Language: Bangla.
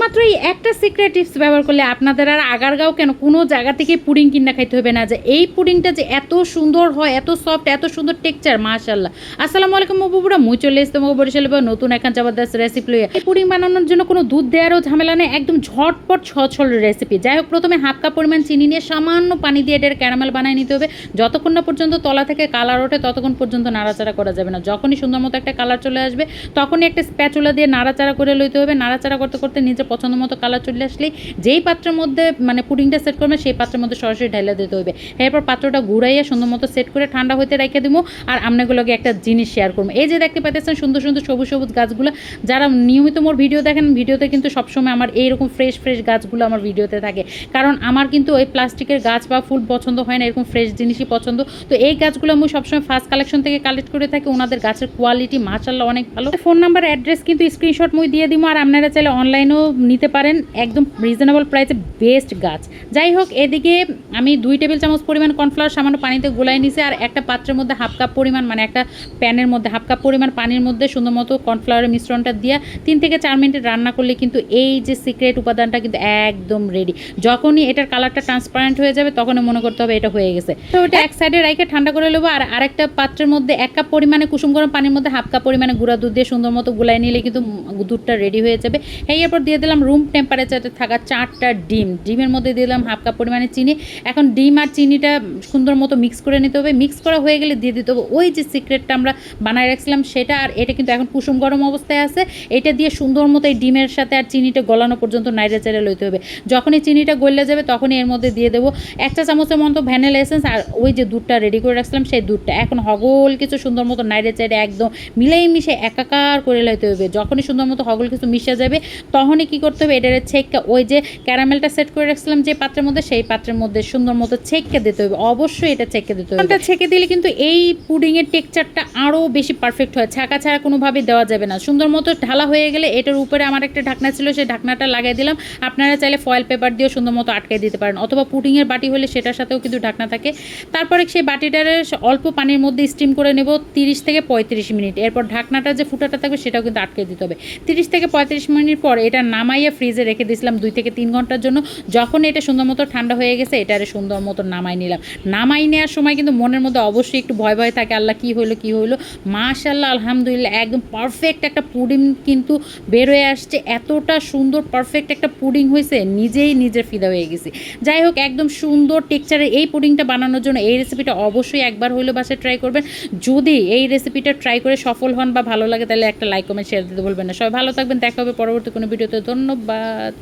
শুধুমাত্র এই একটা সিক্রেট টিপস ব্যবহার করলে আপনাদের আর আগারগাঁও কেন কোনো জায়গা থেকে পুডিং কিনা খাইতে হবে না? যে এই পুডিংটা যে এত সুন্দর হয়, এত সফট এত সুন্দর টেক্সচার মাশাল্লাহ আসসালামু আলাইকুম বাবুরা মুই চলে এসতে মো বরিশাল বা নতুন এখন জবরদস্ত রেসিপি লইয়া। এই পুডিং বানানোর জন্য কোনো দুধ দেওয়ারও ঝামেলা নেই, একদম ঝটপট ছছল রেসিপি যাই হোক, প্রথমে হাফ কাপ পরিমাণ চিনি নিয়ে সামান্য পানি দিয়ে এটার ক্যারামেল বানিয়ে নিতে হবে। যতক্ষণ না পর্যন্ত তলা থেকে কালার ওঠে, ততক্ষণ পর্যন্ত নাড়াচাড়া করা যাবে না। যখনই সুন্দর মতো একটা কালার চলে আসবে, তখনই একটা স্প্যাচুলা দিয়ে নাড়াচাড়া করে লইতে হবে। নাড়াচাড়া করতে করতে নিজের পছন্দ মতো কালার চলে আসলেই যেই পাত্রের মধ্যে মানে পুডিংটা সেট করবে, সেই পাত্রের মধ্যে সরাসরি ঢাইলা দিতে হবে এরপর পাত্রটা ঘুরাইয়া সুন্দর মতো সেট করে ঠান্ডা হইতে রেখে দিব আর আপনাগুলোকে একটা জিনিস শেয়ার করব এই যে দেখতে পাচ্ছেন সুন্দর সুন্দর সবুজ সবুজ গাছগুলো, যারা নিয়মিত মোর ভিডিও দেখেন ভিডিওতে কিন্তু সবসময় আমার এইরকম ফ্রেশ ফ্রেশ গাছগুলো আমার ভিডিওতে থাকে। কারণ আমার কিন্তু ওই প্লাস্টিকের গাছ বা ফুল পছন্দ হয় না, এরকম ফ্রেশ জিনিসই পছন্দ। তো এই গাছগুলো আমি সবসময় ফার্স্ট কালেকশন থেকে কালেক্ট করে থাকি, ওনাদের গাছের কোয়ালিটি মাশাল্লাহ অনেক ভালো। ফোন নাম্বার অ্যাড্রেস কিন্তু স্ক্রিনশট মুই দিয়ে দিব আর আপনারা চাইলে অনলাইনেও নিতে পারেন একদম রিজনেবল প্রাইসে বেস্ট গাছ। যাই হোক, এদিকে আমি দুই টেবিল চামচ পরিমাণ কর্নফ্লাওয়ার সামান্য পানিতে গোলাই নিছি আর একটা পাত্রের মধ্যে হাফ কাপ পরিমাণ মানে একটা প্যানের মধ্যে হাফ কাপ পরিমাণ পানির মধ্যে সুন্দর মতো কর্নফ্লাওয়ারের মিশ্রণটা দিয়ে তিন থেকে চার মিনিট রান্না করলে কিন্তু এই যে সিক্রেট উপাদানটা কিন্তু একদম রেডি যখনই এটার কালারটা ট্রান্সপারেন্ট হয়ে যাবে, তখনই মনে করতে হবে এটা হয়ে গেছে। তো ওটা এক সাইডে রাইখে ঠান্ডা করে নেব আর আরেকটা পাত্রের মধ্যে এক কাপ পরিমাণে কুসুম গরম পানির মধ্যে হাফ কাপ পরিমাণে গুঁড়া দুধ দিয়ে সুন্দর মতো গুলাই নিলে কিন্তু দুধটা রেডি হয়ে যাবে। এই এরপর দিয়ে দিলাম রুম টেম্পারেচারে থাকা চারটা ডিম। ডিমের মধ্যে দিলাম হাফ কাপ পরিমাণে চিনি। এখন ডিম আর চিনিটা সুন্দর মতো মিক্স করে নিতে হবে। মিক্স করা হয়ে গেলে দিয়ে দিতে হবে ওই যে সিক্রেটটা আমরা বানায় রাখছিলাম সেটা, আর এটা কিন্তু এখন কুসুম গরম অবস্থায় আছে। এটা দিয়ে সুন্দর মতো এই ডিমের সাথে আর চিনিটা গলানো পর্যন্ত নাইড়ে চেড়ে লইতে হবে। যখনই চিনিটা গলে যাবে তখনই এর মধ্যে দিয়ে দেবো একটা চামচের মতো ভ্যানিলা এসেন্স আর ওই যে দুধটা রেডি করে রাখছিলাম সেই দুধটা। এখন হগল কিছু সুন্দর মতো নাইড়ে চেড়ে একদম মিলাই মিশে একাকার করে লইতে হবে। যখনই সুন্দর মতো হগল কিছু মিশে যাবে, তখনই কি করতে হবে, এটার ছেক্কা ওই যে ক্যারামেলটা সেট করে রাখছিলাম যে পাত্রের মধ্যে, সেই পাত্রের মধ্যে সুন্দর মতো ছেঁকে দিতে হবে, অবশ্যই এটা ছেঁকে দিতে হবে। এটা ছেঁকে দিলে কিন্তু এই পুডিংয়ের টেক্সচারটা আরও বেশি পারফেক্ট হয়, ছাকা ছাড়া কোনোভাবে দেওয়া যাবে না। সুন্দর মতো ঢালা হয়ে গেলে এটার উপরে আমার একটা ঢাকনা ছিল, সেই ঢাকনাটা লাগিয়ে দিলাম। আপনারা চাইলে ফয়েল পেপার দিয়েও সুন্দর মতো আটকে দিতে পারেন, অথবা পুডিংয়ের বাটি হলে সেটার সাথেও কিন্তু ঢাকনা থাকে। তারপরে সেই বাটিটারে অল্প পানির মধ্যে স্টিম করে নেব, তিরিশ থেকে পঁয়ত্রিশ মিনিট। এরপর ঢাকনাটা যে ফুটাটা থাকবে, সেটাও কিন্তু আটকে দিতে হবে। তিরিশ থেকে পঁয়ত্রিশ মিনিট পর এটা নামাইয়া ফ্রিজে রেখে দিয়েছিলাম দুই থেকে তিন ঘণ্টার জন্য। যখন এটা সুন্দর মতো ঠান্ডা হয়ে গেছে এটারে সুন্দর মতো নামাই নিলাম। নামাই নেওয়ার সময় কিন্তু মনের মধ্যে অবশ্যই একটু ভয় ভয় থাকে, আল্লাহ কী হইল কী হইল। মাশাল্লাহ আলহামদুলিল্লাহ, একদম পারফেক্ট একটা পুডিং কিন্তু বের হয়ে আসছে। এতটা সুন্দর পারফেক্ট একটা পুডিং হয়েছে, নিজেই নিজের ফিদা হয়ে গেছি। যাই হোক, একদম সুন্দর টেক্সচারের এই পুডিংটা বানানোর জন্য এই রেসিপিটা অবশ্যই একবার হলেও বাসায় ট্রাই করবেন। যদি এই রেসিপিটা ট্রাই করে সফল হন বা ভালো লাগে, তাহলে একটা লাইক কমেন্ট শেয়ার দিতে বলবেন না। সবাই ভালো থাকবেন, দেখা হবে পরবর্তী কোনো ভিডিওতে ধন্যবাদ।